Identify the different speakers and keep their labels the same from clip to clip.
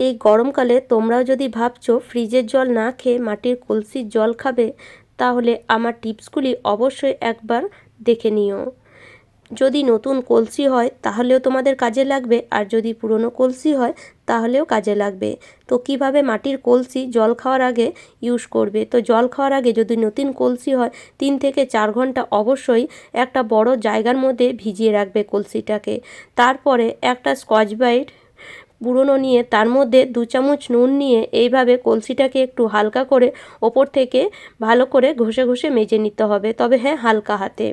Speaker 1: এই গরমকালে তোমরাও যদি ভাবছ ফ্রিজের জল না খেয়ে মাটির কলসির জল খাবে, তাহলে আমার টিপসগুলি অবশ্যই একবার দেখে নিও। যদি নতুন কলসি হয়, তাহলেও তোমাদের কাজে লাগবে, আর যদি পুরনো কলসি হয়, তাহলেও কাজে লাগবে। তো কীভাবে মাটির কলসি জল খাওয়ার আগে ইউজ করবে? তো জল খাওয়ার আগে যদি নতুন কলসি হয়, তিন থেকে চার ঘণ্টা অবশ্যই একটা বড় জায়গার মধ্যে ভিজিয়ে রাখবে কলসিটাকে। তারপরে একটা স্কচ ব্রাইট পুরনো নিয়ে তার মধ্যে দু চামচ নুন নিয়ে এইভাবে কলসিটাকে একটু হালকা করে ওপর থেকে ভালো করে ঘষে ঘষে মেজে নিতে হবে। তবে হ্যাঁ হালকা হাতে।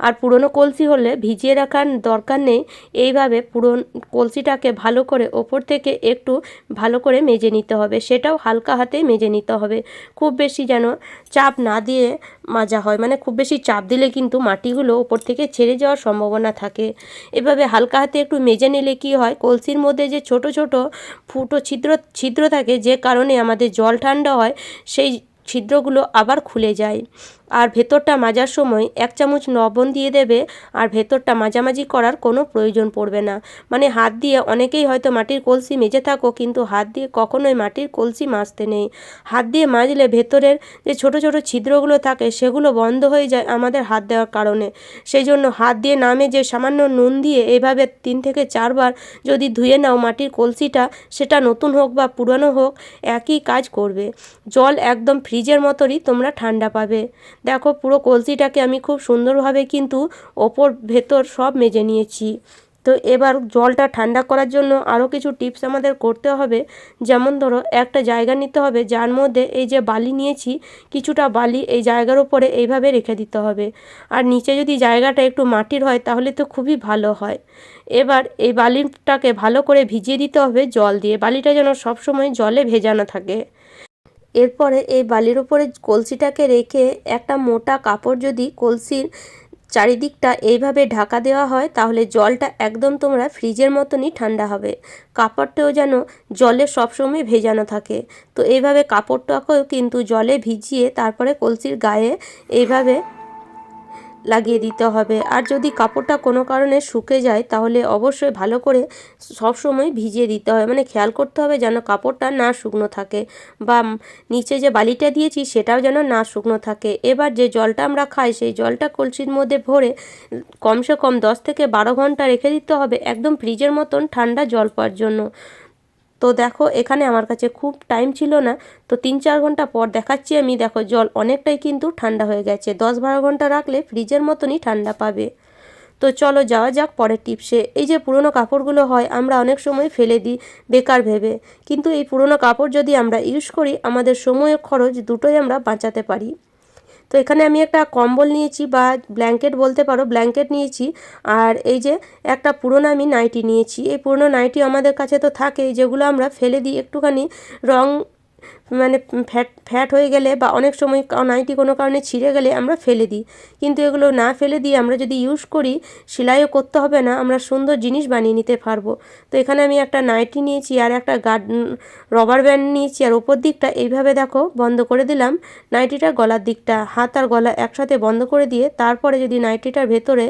Speaker 1: আর পুরনো কলসি হলে ভিজিয়ে রাখার দরকার নেই। এইভাবে পুরন, কলসিটাকে ভালো করে ওপর থেকে একটু ভালো করে মেজে নিতে হবে। সেটাও হালকা হাতে মেজে নিতে হবে। খুব বেশি যেন চাপ না দিয়ে মাজা হয়। মানে খুব বেশি চাপ দিলে কিন্তু মাটিগুলো ওপর থেকে ছেড়ে যাওয়ার সম্ভাবনা থাকে। এভাবে হালকা হাতে একটু মেজে নিলে কি হয়? কলসির মধ্যে যে ছোট ছোট ফুটো ছিদ্র ছিদ্র থাকে যে কারণে আমাদের জল ঠান্ডা হয়, সেই ছিদ্রগুলো আবার খুলে যায়। আর ভেতরটা মাজার সময় এক চামচ লবণ দিয়ে দেবে, আর ভেতরটা মাজামাজি করার কোনো প্রয়োজন পড়বে না। মানে হাত দিয়ে অনেকেই হয়তো মাটির কলসি মেজে থাকো, কিন্তু হাত দিয়ে কখনোই মাটির কলসি মাজতে নেই। হাত দিয়ে মাজলে ভেতরের যে ছোট ছোট ছিদ্রগুলো থাকে, সেগুলো বন্ধ হয়ে যায় আমাদের হাত দেওয়ার কারণে। সেই জন্য হাত দিয়ে নামে মেজে সামান্য নুন দিয়ে এভাবে তিন থেকে চারবার যদি ধুয়ে নাও মাটির কলসিটা, সেটা নতুন হোক বা পুরানো হোক, একই কাজ করবে। জল একদম ফ্রিজের মতোই তোমরা ঠান্ডা পাবে। দেখো, পুরো কলসিটাকে আমি খুব সুন্দরভাবে কিন্তু ওপর, ভেতর সব মেজে নিয়েছি। তো এবার জলটা ঠান্ডা করার জন্য আরও কিছু টিপস আমাদের করতে হবে। যেমন ধরো, একটা জায়গা নিতে হবে যার মধ্যে এই যে বালি নিয়েছি, কিছুটা বালি এই জায়গার উপরে এইভাবে রেখে দিতে হবে। আর নিচে যদি জায়গাটা একটু মাটির হয়, তাহলে তো খুবই ভালো হয়। এবার এই বালিটাকে ভালো করে ভিজিয়ে দিতে হবে জল দিয়ে। বালিটা যেন সবসময় জলে ভেজানো থাকে। এরপরে এই বালির ওপরে কলসিটাকে রেখে একটা মোটা কাপড় যদি কলসির চারিদিকটা এইভাবে ঢাকা দেওয়া হয়, তাহলে জলটা একদম তোমরা ফ্রিজের মতনই ঠান্ডা হবে। কাপড়টাও যেন জলে সবসময় ভেজানো থাকে। তো এইভাবে কাপড়টাকেও কিন্তু জলে ভিজিয়ে তারপরে কলসির গায়ে এইভাবে লাগিয়ে দিতে হবে। আর যদি কাপড়টা কোনো কারণে শুকে যায়, তাহলে অবশ্যই ভালো করে সবসময় ভিজিয়ে দিতে হবে মানে খেয়াল করতে হবে যেন কাপড়টা না শুকনো থাকে বা নিচে যে বালিটা দিয়েছি, সেটাও যেন না শুকনো থাকে। এবার যে জলটা আমরা খাই, সেই জলটা কলসির মধ্যে ভরে কমসে কম দশ থেকে বারো ঘণ্টা রেখে দিতে হবে, একদম ফ্রিজের মতন ঠান্ডা জল পাওয়ার জন্য। তো দেখো, এখানে আমার কাছে খুব টাইম ছিল না। তো তিন চার ঘণ্টা পর দেখাচ্ছি আমি, দেখো, জল অনেকটাই কিন্তু ঠান্ডা হয়ে গেছে। দশ বারো ঘণ্টা রাখলে ফ্রিজের মতনই ঠান্ডা পাবে। তো চলো যাওয়া যাক পরের টিপসে এই যে পুরনো কাপড়গুলো হয়, আমরা অনেক সময় ফেলে দিই, বেকার ভেবে। কিন্তু এই পুরনো কাপড় যদি আমরা ইউজ করি, আমাদের সময় খরচ দুটোই আমরা বাঁচাতে পারি। তো এখানে আমি একটা কম্বল নিয়েছি বা ব্ল্যাঙ্কেট বলতে পারো, ব্ল্যাঙ্কেট নিয়েছি। আর এই যে একটা পুরোনো আমি নাইটি নিয়েছি। এই পুরোনো নাইটি আমাদের কাছে তো থাকে যেগুলো আমরা ফেলে দিই একটুখানি রং মানে ফ্যাট ফ্যাট হয়ে গেলে বা অনেক সময় নাইটি কোনো কারণে ছিঁড়ে গেলে আমরা ফেলে দিই। কিন্তু এগুলো না ফেলে দিয়ে আমরা যদি ইউজ করি, সেলাইও করতে হবে না, আমরা সুন্দর জিনিস বানিয়ে নিতে পারব। তো এখানে আমি একটা নাইটি নিয়েছি আর একটা গার্ড রবার ব্যান্ড নিয়েছি। আর ওপর দিকটা এইভাবে দেখো, বন্ধ করে দিলাম। নাইটিটার গলার দিকটা, হাত আর গলা একসাথে বন্ধ করে দিয়ে, তারপরে যদি নাইটিটার ভেতরে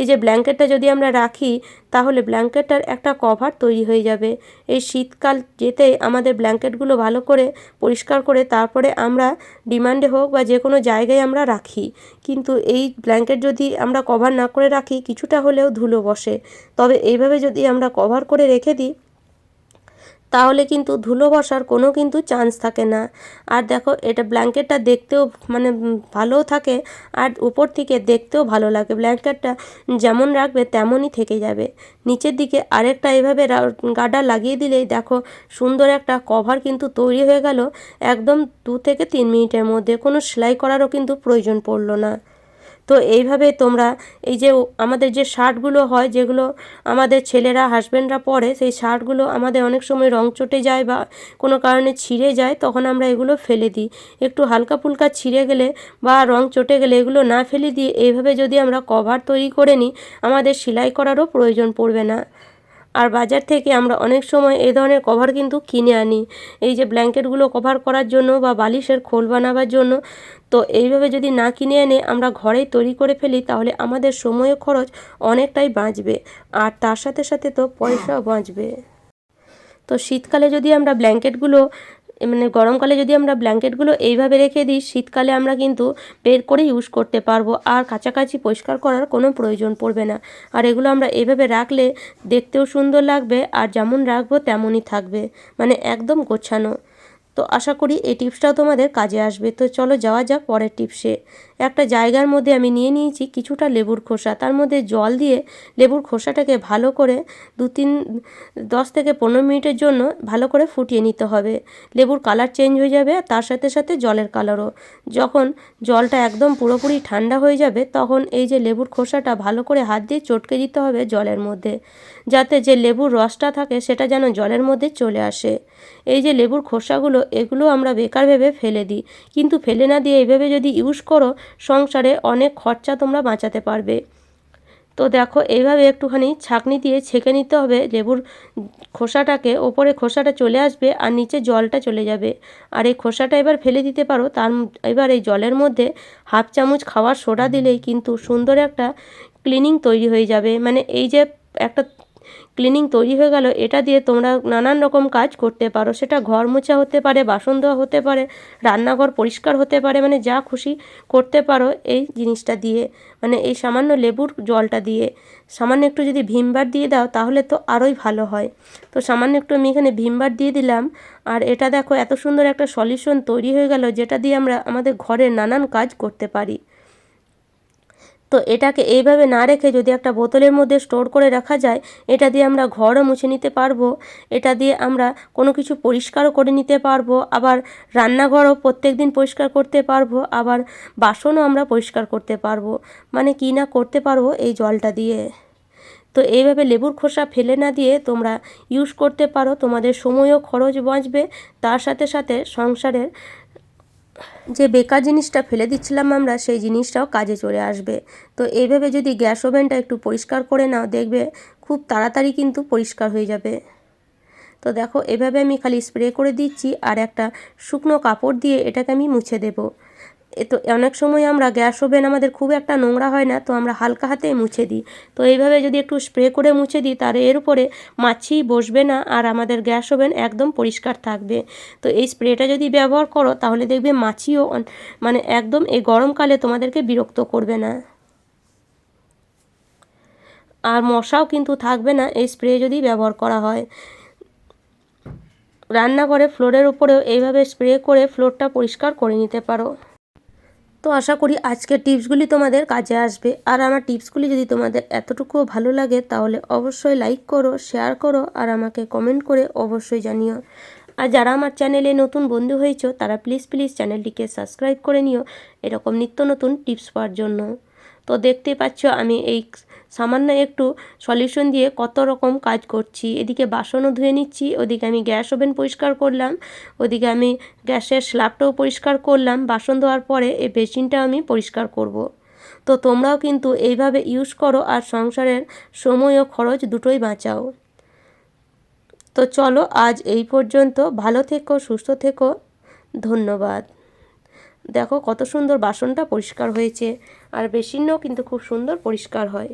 Speaker 1: এই যে ব্ল্যাঙ্কেটটা যদি আমরা রাখি তাহলে ব্ল্যাঙ্কেটটার একটা কভার তৈরি হয়ে যাবে। এই শীতকাল যেতে আমাদের ব্ল্যাঙ্কেটগুলো ভালো করে পরিষ্কার করে তারপরে আমরা ডিমান্ডে হোক বা যে কোনো জায়গায় আমরা রাখি। কিন্তু এই ব্ল্যাঙ্কেট যদি আমরা কভার না করে রাখি, কিছুটা হলেও ধুলো বসে। তবে এইভাবে যদি আমরা কভার করে রেখে দিই তাহলে কিন্তু ধুলো বসার কোনো কিন্তু চান্স থাকে না। আর দেখো, এটা ব্ল্যাঙ্কেটটা দেখতেও মানে ভালোও থাকে, আর উপর থেকে দেখতেও ভালো লাগে। ব্ল্যাঙ্কেটটা যেমন রাখবে তেমনই থেকে যাবে। নিচের দিকে আরেকটা এভাবে গাডা লাগিয়ে দিলেই দেখো, সুন্দর একটা কভার কিন্তু তৈরি হয়ে গেল, একদম দু থেকে তিন মিনিটের মধ্যে। কোনো সেলাই করারও কিন্তু প্রয়োজন পড়ল না। তো এইভাবে তোমরা এই যে আমাদের যে শার্টগুলো হয়, যেগুলো আমাদের ছেলেরা হাজব্যান্ডরা পরে, সেই শার্টগুলো আমাদের অনেক সময় রং চটে যায় বা কোনো কারণে ছিঁড়ে যায়, তখন আমরা এগুলো ফেলে দিই। একটু হালকা ফুলকা ছিঁড়ে গেলে বা রং চটে গেলে এগুলো না ফেলে দিয়ে এইভাবে যদি আমরা কভার তৈরি করে নিই, আমাদের সেলাই করারও প্রয়োজন পড়বে না। আর বাজার থেকে আমরা অনেক সময় এই ধরনের কভার কিন্তু কিনে আনি। এই যে ব্ল্যাঙ্কেটগুলো কভার করার জন্য বা বালিশের খোল বানাবার জন্য, তো এইভাবে যদি না কিনে এনে আমরা ঘরেই তৈরি করে ফেলি, তাহলে আমাদের সময় খরচ অনেকটাই বাঁচবে। আর তার সাথে সাথে তো পয়সাও বাঁচবে। তো শীতকালে যদি আমরা ব্ল্যাঙ্কেটগুলো মানে গরমকালে যদি আমরা ব্ল্যাঙ্কেটগুলো এইভাবে রেখে দিই, শীতকালে আমরা কিন্তু বের করে ইউজ করতে পারব। আর কাছাকাছি পরিষ্কার করার কোনো প্রয়োজন পড়বে না। আর এগুলো আমরা এইভাবে রাখলে দেখতেও সুন্দর লাগবে, আর যেমন রাখব তেমনই থাকবে। মানে একদম গোছানো। তো আশা করি এই টিপসটাও তোমাদের কাজে আসবে। তো চলো যাওয়া যাক পরের টিপসে। একটা জায়গার মধ্যে আমি নিয়ে নিয়েছি কিছুটা লেবুর খোসা। তার মধ্যে জল দিয়ে লেবুর খোসাটাকে ভালো করে দু তিন, দশ থেকে পনেরো মিনিটের জন্য ভালো করে ফুটিয়ে নিতে হবে। লেবুর কালার চেঞ্জ হয়ে যাবে তার সাথে সাথে জলের কালারও। যখন জলটা একদম পুরোপুরি ঠান্ডা হয়ে যাবে, তখন এই যে লেবুর খোসাটা ভালো করে হাত দিয়ে চটকে দিতে হবে জলের মধ্যে। যাতে যে লেবুর রসটা থাকে, সেটা যেন জলের মধ্যে চলে আসে। এই যে লেবুর খোসাগুলো এগুলো আমরা বেকার ভেবে ফেলে দিই। কিন্তু ফেলে না দিয়ে এইভাবে যদি ইউজ করো, সংসারে অনেক খরচা তোমরা বাঁচাতে পারবে। তো দেখো এইভাবে একটুখানি ছাঁকনি দিয়ে ছেঁকে নিতে হবে। লেবুর খোসাটাকে, ওপরে খোসাটা চলে আসবে আর নিচে জলটা চলে যাবে। আর এই খোসাটা এবার ফেলে দিতে পারো, তার এবার এই জলের মধ্যে হাফ চামচ খাওয়ার সোডা দিলেই কিন্তু সুন্দর একটা ক্লিনিং তৈরি হয়ে যাবে। মানে এই যে একটা ক্লিনিং তৈরি হয়ে গেল। এটা দিয়ে তোমরা নানান রকম কাজ করতে পারো। সেটা ঘর মোছা হতে পারে, বাসন ধোয়া হতে পারে, রান্নাঘর পরিষ্কার হতে পারে মানে যা খুশি করতে পারো এই জিনিসটা দিয়ে। মানে এই সামান্য লেবুর জলটা দিয়ে। সামান্য একটু যদি ভীমবার দিয়ে দাও তাহলে তো আরোই ভালো হয়। তো সামান্য একটু আমি এখানে ভীমবার দিয়ে দিলাম। আর এটা দেখো এত সুন্দর একটা সলিউশন তৈরি হয়ে গেল, যেটা দিয়ে আমরা আমাদের ঘরের নানান কাজ করতে পারি। তো এটাকে এইভাবে না রেখে যদি একটা বোতলের মধ্যে স্টোর করে রাখা যায়, এটা দিয়ে আমরা ঘরও মুছে নিতে পারব। এটা দিয়ে আমরা কোনো কিছু পরিষ্কারও করে নিতে পারব। আবার রান্নাঘরও প্রত্যেক দিন পরিষ্কার করতে পারব। আবার বাসনও আমরা পরিষ্কার করতে পারব। মানে কী না করতে পারব এই জলটা দিয়ে। তো এইভাবে লেবুর খোসা ফেলে না দিয়ে তোমরা ইউজ করতে পারো। তোমাদের সময়ও খরচ বাঁচবে। তার সাথে সাথে সংসারের যে বেকার জিনিসটা ফেলে দিচ্ছিলাম আমরা, সেই জিনিসটাও কাজে চলে আসবে। তো এইভাবে যদি গ্যাস ওভেনটা একটু পরিষ্কার করে নাও, দেখবে খুব তাড়াতাড়ি কিন্তু পরিষ্কার হয়ে যাবে। তো দেখো, এভাবে আমি খালি স্প্রে করে দিচ্ছি আর একটা শুকনো কাপড় দিয়ে এটাকে আমি মুছে দেবো। তো অনেক সময় আমরা গ্যাস ওভেন আমাদের খুব একটা নোংরা হয় না, তো আমরা হালকা হাতে মুছে দিই। তো এইভাবে যদি একটু স্প্রে করে মুছে দিই, তাহলে এর উপরে মাছি বসবে না আর আমাদের গ্যাস ওভেন একদম পরিষ্কার থাকবে। তো এই স্প্রেটা যদি ব্যবহার করো, তাহলে দেখবে মাছিও মানে একদম এই গরমকালে তোমাদেরকে বিরক্ত করবে না। আর মশাও কিন্তু থাকবে না, এই স্প্রে যদি ব্যবহার করা হয়। রান্নাঘরে ফ্লোরের উপরেও এইভাবে স্প্রে করে ফ্লোরটা পরিষ্কার করে নিতে পারো। তো আশা করি আজকের টিপসগুলি তোমাদের কাজে আসবে। আর আমার টিপসগুলি যদি তোমাদের এতটুকুও ভালো লাগে, তাহলে অবশ্যই লাইক করো শেয়ার করো, আর আমাকে কমেন্ট করে অবশ্যই জানিও। আর যারা আমার চ্যানেলে নতুন বন্ধু হয়েছ, তারা প্লিজ প্লিজ চ্যানেলটিকে সাবস্ক্রাইব করে নিও। এরকম নিত্য নতুন টিপস পাওয়ার জন্য। তো দেখতে পাচ্ছ আমি এই সামান্য একটু সলিউশন দিয়ে কত রকম কাজ করছি। এদিকে বাসনও ধুয়ে নিচ্ছি, ওদিকে আমি গ্যাস ওভেন পরিষ্কার করলাম, ওদিকে আমি গ্যাসের স্ল্যাবটাও পরিষ্কার করলাম, বাসন ধোয়ার পরে এই বেসিনটাও আমি পরিষ্কার করব। তো তোমরাও কিন্তু এইভাবে ইউজ করো আর সংসারের সময় ও খরচ দুটোই বাঁচাও। তো চলো আজ এই পর্যন্ত, ভালো থেকো, সুস্থ থেকো, ধন্যবাদ। দেখো কত সুন্দর বাসনটা পরিষ্কার হয়েছে। আর বেসিনও কিন্তু খুব সুন্দর পরিষ্কার হয়।